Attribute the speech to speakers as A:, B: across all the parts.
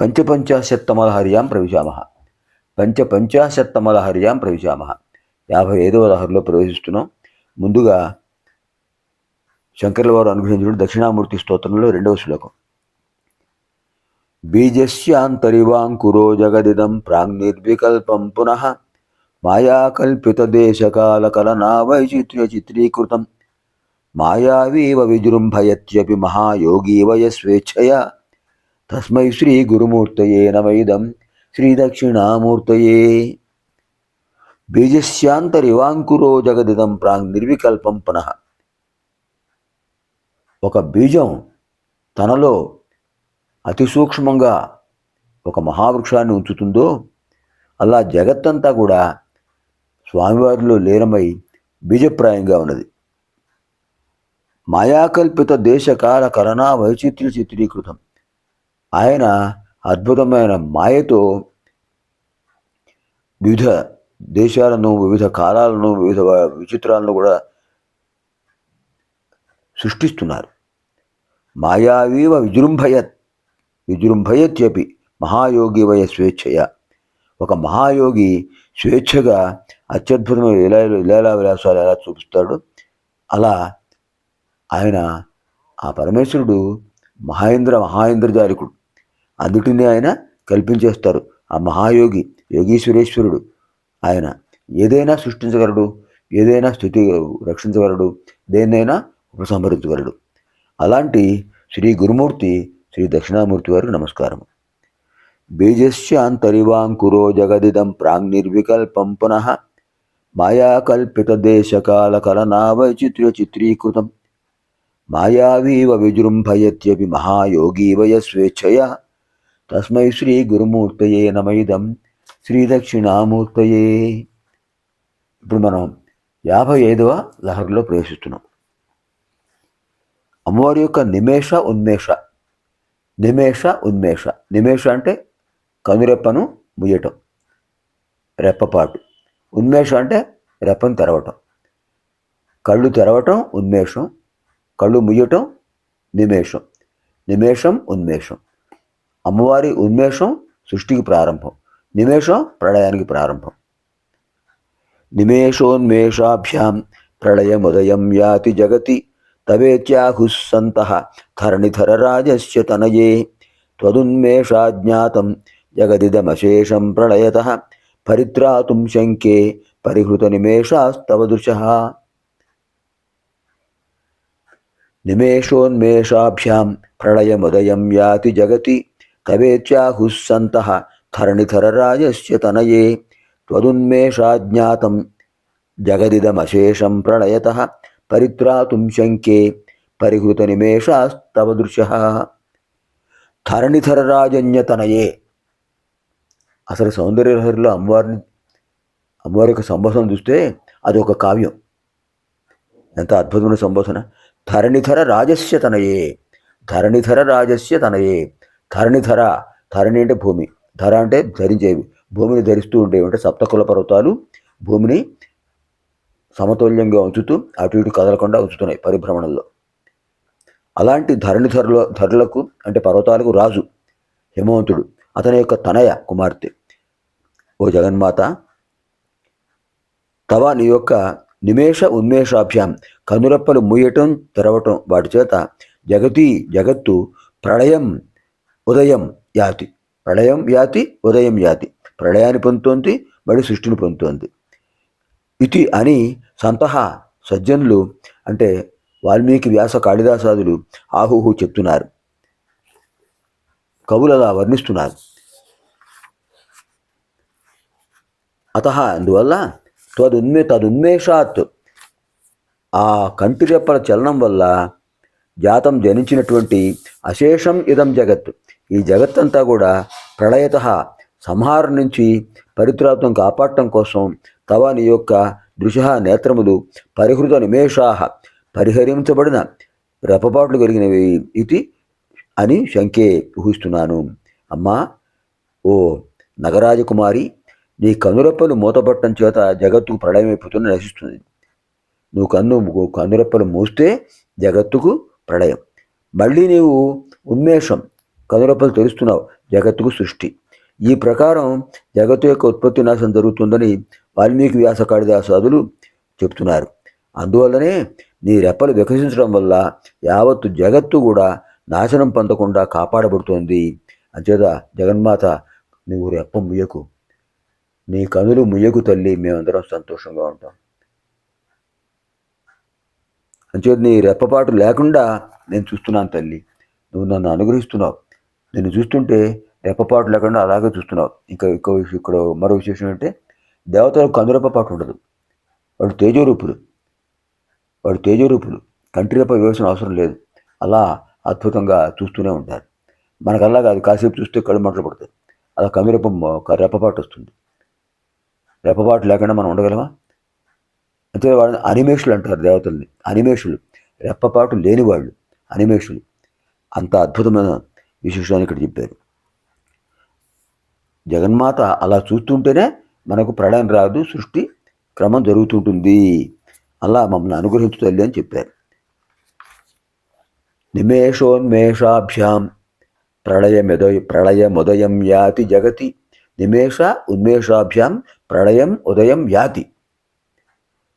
A: పంచపంచాశత్తమలహర్యాం పంచపంచాశత్తమల పంచపంచాశత్తమలహర్యాం ప్రవిశామ. యాభై ఐదవ లహరిలో ప్రవేశిస్తున్నాం. ముందుగా శంకర్ల వారు అనుగ్రహించిన దక్షిణామూర్తి స్తోత్రంలో రెండవ శ్లోకం. బీజస్యాంతరివాంకురో జగదిదం ప్రాంగ్నిర్వికల్పం పునః మాయాకల్పితదేశకాలకలనా వైచిత్ర్య చిత్రీకృతం మాయావీవ విజృంభయత్యపి మహాయోగీవయ స్వేచ్ఛయా తస్మై శ్రీ గురుమూర్తయే నమైదం శ్రీదక్షిణామూర్తయే బీజస్యాంతరివాంకురో జగదిదం ప్రాంగ్ నిర్వికల్పం పునః. ఒక బీజం తనలో అతి సూక్ష్మంగా ఒక మహావృక్షాన్ని ఉంచుతుందో అలా జగత్తంతా కూడా స్వామివారిలో లీనమై బీజప్రాయంగా ఉన్నది. మాయాకల్పిత దేశకాల కరణా వైచిత్ర్య చిత్రీకృతం. ఆయన అద్భుతమైన మాయతో వివిధ దేశాలను వివిధ కాలాలను వివిధ విచిత్రాలను కూడా సృష్టిస్తున్నారు. మాయావీవ విజృంభయత్ విజృంభయత్యపి మహాయోగి వయ స్వేచ్ఛయ. ఒక మహాయోగి స్వేచ్ఛగా అత్యద్భుతమైన ఇలా లీలా విలాసాలు ఎలా చూపిస్తాడు? అలా ఆయన ఆ పరమేశ్వరుడు మహేంద్ర మహేంద్రజాలికుడు అందుటిని ఆయన కల్పించేస్తారు. ఆ మహాయోగి యోగీశ్వరేశ్వరుడు. ఆయన ఏదైనా సృష్టించగలడు ఏదైనా స్థుతి రక్షించగలడు దేన్నైనా ఉపసంహరించగలడు. అలాంటి శ్రీ గురుమూర్తి శ్రీ దక్షిణామూర్తి వారికి నమస్కారం బీజస్యాంతరివాంకురో జగదిదం ప్రాంగ్నిర్వికల్పం పునః మాయాకల్పితదేశకాలకలనా కలనావైచిత్ర్య చిత్రీకృతం మాయావీవ విజృంభయత్యపి మహాయోగీవయ స్వేచ్ఛయా తస్మై శ్రీ గురుమూర్తయే నమైదం శ్రీ దక్షిణామూర్తయే. ఇప్పుడు మనం యాభై ఐదవ లహరిలో ప్రవేశిస్తున్నాం. అమ్మవారి యొక్క నిమేష ఉన్మేష. నిమేష ఉన్మేష. నిమేష అంటే కనురెప్పను ముయ్యటం రెప్పపాటు. ఉన్మేష అంటే రెప్పను తెరవటం. కళ్ళు తెరవటం ఉన్మేషం. కళ్ళు ముయ్యటం నిమేషం. నిమేషం ఉన్మేషం. అమ్మవారి ఉన్మేషం సృష్టికి ప్రారంభం. నిమేషం ప్రళయానికి ప్రారంభం. నిమేషోన్మేషాభ్యాం ప్రళయముదయం యాతి జగతి తవేత్యాహుస్సంత ధరణిధరరాజస్య తనయే త్వదున్మేషాజ్ఞాతం జగదిదమశేషం ప్రళయత పరిత్రాతుం శంకే పరిహృత నిమేషాస్తవ దృశ నిమేషోన్మేషాభ్యాం ప్రళయముదయం యాతి జగతి తవేత్యాహుస్సంత ధరణిధరరాజస్య తనయే. త్వదున్మేషాజ్ఞాతం జగదిదమశేషం ప్రళయత పరిత్రాతుం శంకే పరిహృత నిమేషాస్తవ దృశ ధరణిధరరాజన్యతనయే అసలు సౌందర్యలహరిలో అమ్మవారిని అమ్మవారి యొక్క సంబోధన చూస్తే అది ఒక కావ్యం. ఎంత అద్భుతమైన సంబోధన ధరణిధర రాజస్య తనయే. ధరణిధర రాజస్య తనయే. ధరణి ధర ధరణి అంటే భూమి. ధర అంటే ధరించేవి. భూమిని ధరిస్తూ ఉండేవి అంటే సప్తకుల పర్వతాలు భూమిని సమతుల్యంగా ఉంచుతూ అటు ఇటు కదలకుండా ఉంచుతున్నాయి పరిభ్రమణంలో. అలాంటి ధరణి ధరణిధరలో ధరలకు అంటే పర్వతాలకు రాజు హిమవంతుడు. అతని యొక్క తనయ కుమార్తె. ఓ జగన్మాత. తవ నీ యొక్క నిమేష ఉన్మేషాభ్యాం. కనురెప్పలు మూయటం తెరవటం వాటి చేత జగతి జగత్తు ప్రళయం ఉదయం యాతి. ప్రళయం యాతి ఉదయం యాతి. ప్రళయాన్ని పొందుతోంది మరి సృష్టిని పొందుతోంది. ఇది అని సంతహ సజ్జనులు అంటే వాల్మీకి వ్యాస కాళిదాసాదులు ఆహుహు చెప్తున్నారు. కవులు అలా వర్ణిస్తున్నారు. అత అందువల్ల తదున్మే తదున్మేషాత్ ఆ కంటి చెప్పల చలనం వల్ల జాతం జనించినటువంటి అశేషం ఇదం జగత్. ఈ జగత్తంతా కూడా ప్రళయత సంహారం నుంచి పరిత్రాత్వం కాపాడటం కోసం తవ నీ యొక్క దృశ నేత్రములు పరిహృత నిమేషాహ పరిహరించబడిన రెపపాట్లు కలిగినవి ఇది అని శంకే ఊహిస్తున్నాను. అమ్మా ఓ నగరాజకుమారి నీ కనురెప్పలు మూతపట్టడం చేత జగత్తుకు ప్రళయమైపోతున్న నశిస్తుంది. నువ్వు కన్ను కనురెప్పలు మూస్తే జగత్తుకు ప్రళయం. మళ్ళీ నీవు ఉన్మేషం కనురెప్పలు తెలుస్తున్నావు. జగత్తుకు సృష్టి. ఈ ప్రకారం జగత్తు యొక్క ఉత్పత్తి నాశనం జరుగుతుందని వాల్మీకి వ్యాస కాళిదాసాదులు చెప్తున్నారు. అందువల్లనే నీ రెప్పలు వికసించడం వల్ల యావత్తు జగత్తు కూడా నాశనం పొందకుండా కాపాడబడుతోంది. అంచేత జగన్మాత నువ్వు రెప్ప ముయ్యకు. నీ కనులు ముయ్యకు తల్లి. మేమందరం సంతోషంగా ఉంటాం. అంచేత నీ రెప్పపాటు లేకుండా నేను చూస్తున్నాను తల్లి. నువ్వు నన్ను అనుగ్రహిస్తున్నావు. నేను చూస్తుంటే రెప్పపాటు లేకుండా అలాగే చూస్తున్నావు. ఇంకా ఇంకో ఇక్కడ మరో విశేషం ఏంటంటే దేవతలకు కందురెప్పపాటు ఉండదు. వాడు తేజరూపులు వాడు తేజరూపులు కంటి రెప్ప అవసరం లేదు. అలా అద్భుతంగా చూస్తూనే ఉంటారు. మనకల్లా కాదు కాసేపు చూస్తే కళ్ళు మంటలు పడతాయి. అలా కమిరపం రెప్పపాటు వస్తుంది. రెప్పపాటు లేకుండా మనం ఉండగలమా? అంతే వాళ్ళని అనిమేషులు అంటారు దేవతల్ని. అనిమేషులు. రెప్పపాటు లేని వాళ్ళు అనిమేషులు. అంత అద్భుతమైన విశేషాన్ని ఇక్కడ చెప్పారు. జగన్మాత అలా చూస్తుంటేనే మనకు ప్రళయం రాదు సృష్టి క్రమం జరుగుతుంటుంది. అలా మమ్మల్ని అనుగ్రహించు తల్లి అని చెప్పారు. నిమేషోన్మేషాభ్యాం ప్రళయమెదో ప్రళయం ఉదయం యాతి జగతి. నిమేష ఉన్మేషాభ్యాం ప్రళయం ఉదయం యాతి.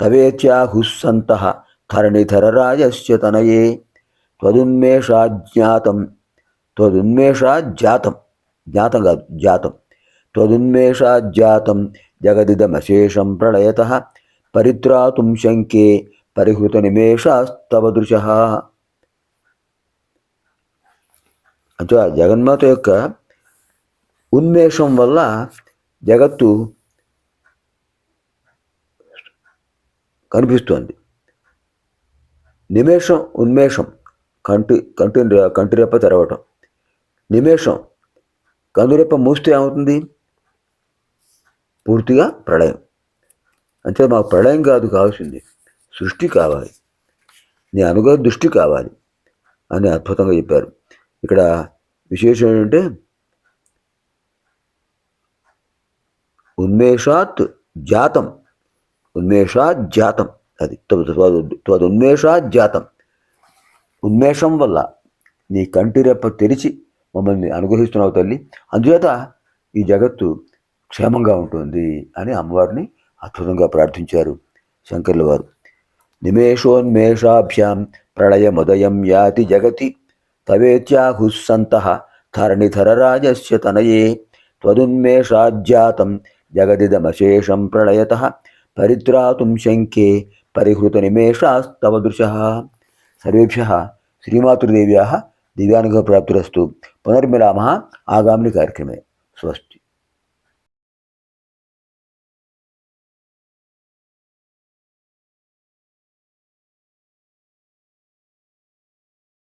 A: తవేత్యాహుస్సంత ధరణిధరరాజస్య తనయే. త్వదున్మేషాజ్ఞాతం త్వదున్మేషాజ్జాతం జ్ఞాతం కాదు జాతం. త్వదున్మేషాజ్జాతం జగదిదమశేషం ప్రళయత పరిత్రాతుం శంకే పరిహృత నిమేషాస్తవ దృశ అంటే ఆ జగన్మాత యొక్క ఉన్మేషం వల్ల జగత్తు కనిపిస్తోంది. నిమేషం ఉన్మేషం కంటి కంటి కంటిరెప్ప తెరవటం. నిమేషం. కనురెప్ప మూస్తే ఏమవుతుంది? పూర్తిగా ప్రళయం. అంటే మాకు ప్రళయం కాదు కావాల్సింది. సృష్టి కావాలి. నీ అనుగ్రహ దృష్టి కావాలి అని అద్భుతంగా చెప్పారు. ఇక్కడ విశేషం ఏంటంటే ఉన్మేషాత్ జాతం. ఉన్మేషాత్ జాతం. అది త్వదున్మేషాత్ జాతం. ఉన్మేషం వల్ల నీ కంటి రెప్ప తెరిచి మమ్మల్ని అనుగ్రహిస్తున్నావు తల్లి. అందుచేత ఈ జగత్తు క్షేమంగా ఉంటుంది అని అమ్మవారిని అద్భుతంగా ప్రార్థించారు శంకర్ల వారు. నిమేషోన్మేషాభ్యాం ప్రళయముదయం యాతి జగతి తవేత్యాహుస్సంత ధరణిధరరాజస్య తనయే త్వదున్మేషాజ్జాతం జగదిదమశేషం ప్రళయత పరిత్రాతుం శంకే పరిహృత నిమేషాస్తవ దృశ సర్వేభ్య శ్రీమాతృదేవ్యా दिव्यानुग्रह प्राप्तिरस्तु पुनर्मिला आगामी कार्यक्रम। में स्वस्त।